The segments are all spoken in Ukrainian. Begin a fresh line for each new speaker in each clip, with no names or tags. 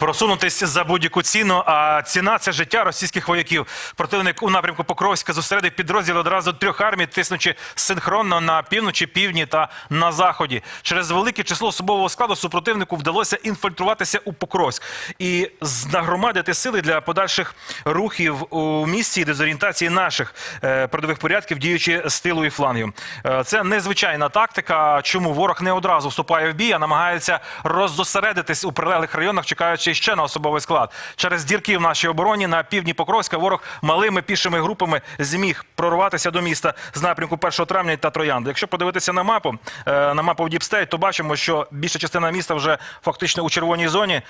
Просунутися за будь-яку ціну, а ціна це життя російських вояків. Противник у напрямку Покровська зосередив підрозділ одразу трьох армій, тиснучи синхронно на півночі, півдні та на заході. Через велике число особового складу супротивнику вдалося інфільтруватися у Покровськ і нагромадити сили для подальших рухів у місті і дезорієнтації наших е, передових порядків, діючи з тилу і флангів. Е, Це незвичайна тактика. Чому ворог не одразу вступає в бій, а намагається роззосередитись у прилеглих районах, чекаючи ще на особовий склад. Через дірки в нашій обороні на півдні Покровська ворог малими пішими групами зміг прорватися до міста з напрямку 1 травня та Троянди. Якщо подивитися на мапу, е, на мапу в Діпстейт, то бачимо, що більша частина міста вже фактично у червоній зоні.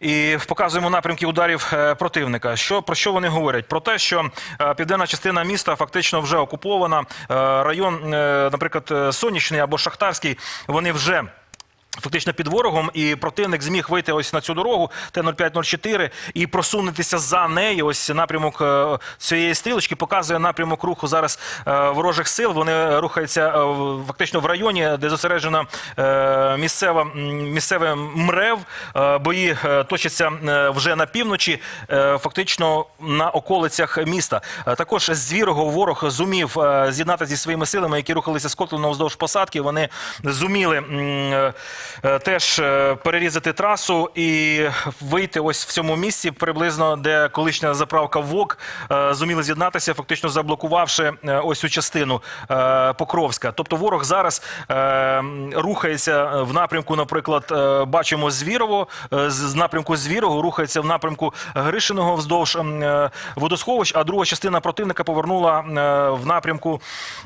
І показуємо напрямки ударів е, противника. Що про що вони говорять? Про те, що е, південна частина міста фактично вже окупована. Район, наприклад, Сонячний або Шахтарський, вони вже. Фактично під ворогом, і противник зміг вийти ось на цю дорогу Т-0504 і просунутися за нею. Ось напрямок е, цієї стрілочки показує напрямок руху зараз е, ворожих сил. Вони рухаються е, фактично в районі, де зосереджено е, місцева місцеве МРЕВ. Бої точаться вже на півночі, фактично на околицях міста. Також з Звірого ворог зумів е, з'єднати зі своїми силами, які рухалися з вздовж посадки. Вони зуміли теж е, перерізати трасу і вийти ось в цьому місці, приблизно де колишня заправка ВОК, е, зуміли з'єднатися, фактично заблокувавши е, ось цю частину е, Покровська. Тобто ворог зараз е, рухається в напрямку, наприклад, е, бачимо Звірово, е, з напрямку Звірого рухається в напрямку Гришиного вздовж е, водосховищ, а друга частина противника повернула е, в напрямку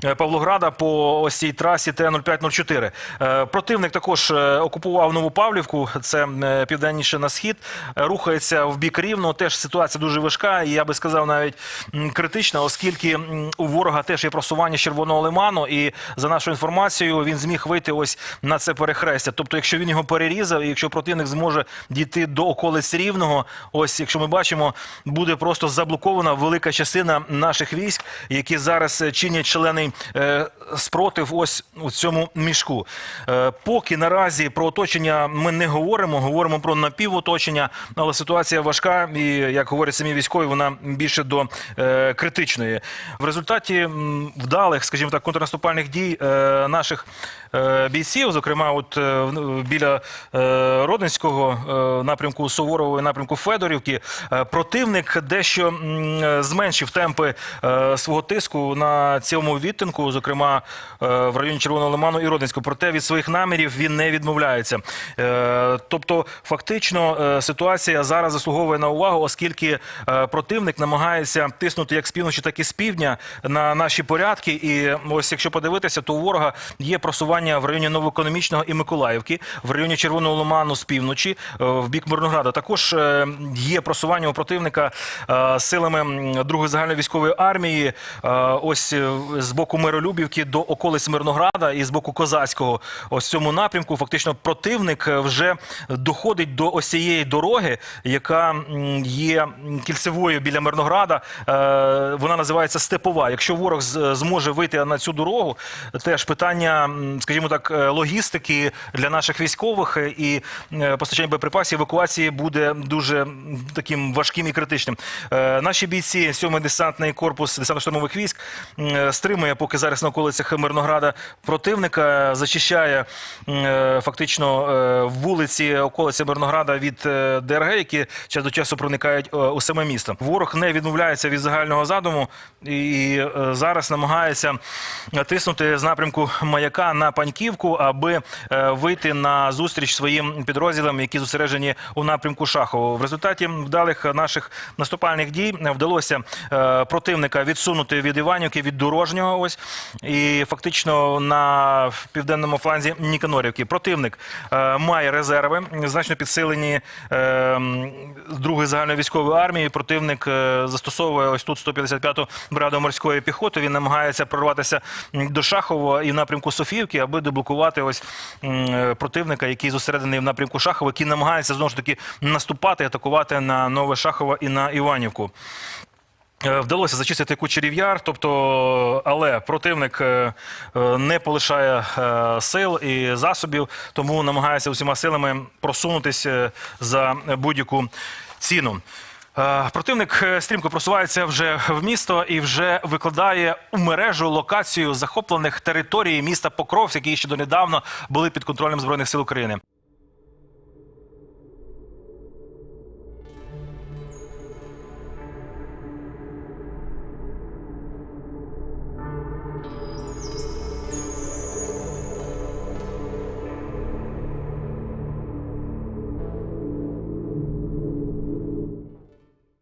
е, Павлограда по ось цій трасі Т-0504. Е, Противник також е, окупував Нову Павлівку, це е, південніше на схід, е, рухається в бік Рівного. Теж ситуація дуже важка, і я би сказав навіть критична, оскільки у ворога теж є просування Червоного лиману, і за нашою інформацією він зміг вийти ось на це перехрестя. Тобто, якщо він його перерізав, і якщо противник зможе дійти до околиць Рівного, ось якщо ми бачимо, буде просто заблокована велика частина наших військ, які зараз е, чинять члений е, спротив ось у цьому мішку. Е, поки наразі про оточення ми не говоримо, говоримо про напівоточення, але ситуація важка, і як говорять самі військові, вона більше до е, критичної. В результаті вдалих, скажімо так, контрнаступальних дій е, наших е, бійців, зокрема, от е, біля е, Родинського е, напрямку Суворової, напрямку Федорівки, е, противник дещо е, зменшив темпи е, свого тиску на цьому відтинку, зокрема е, в районі Червоного Лиману і Родинського. Проте від своїх намірів він не відмовляється. Е, Тобто, фактично, е, ситуація зараз заслуговує на увагу, оскільки е, противник намагається тиснути як з півночі, так і з півдня на наші порядки. І ось якщо подивитися, то у ворога є просування в районі Новоекономічного і Миколаївки, в районі Червоного Лиману з півночі, в бік Мирнограда. Також є просування у противника силами другої загальновійськової армії. Ось з боку Миролюбівки до околиць Мирнограда і з боку Козацького. Ось в цьому напрямку фактично противник е, вже доходить до ось цієї дороги, яка є кільцевою біля Мирнограда. Е, Вона називається Степова. Якщо ворог зможе вийти на цю дорогу, теж питання, скажімо так, е, логістики для наших військових е, і е, постачання боєприпасів, евакуації буде дуже таким важким і критичним. Е, Наші бійці, 7-й десантний корпус десантно-штурмових військ, е, стримує поки зараз на околицях Мирнограда противника, зачищає е, фактично е, вулиці околиці Мирнограда від е, ДРГ, які час до часу проникають е, у саме місто. Ворог не відмовляється від загального задуму і зараз намагається тиснути з напрямку маяка на Паньківку, аби вийти на зустріч своїм підрозділам, які зосереджені у напрямку Шахова. В результаті вдалих наших наступальних дій вдалося противника відсунути від Іванівки, від дорожнього. Ось і фактично на південному фланзі Ніканорівки. Противник е, має резерви, значно підсилені е, другої загальної військової армії. Противник е, застосовує ось тут 155-ту бригаду морської піхоти. Він намагається прорватися до Шахова і в напрямку Софіївки, аби деблокувати ось противника, який зосередений в напрямку Шахова, який намагається знову ж таки наступати, атакувати на нове Шахово і на Іванівку. Е, Вдалося зачистити кучерів яр, тобто, але противник е, е, не полишає сил і засобів, тому намагається усіма силами просунутися за будь-яку ціну. Противник стрімко просувається вже в місто і вже викладає у мережу локацію захоплених територій міста Покровськ, які ще донедавна були під контролем збройних сил України.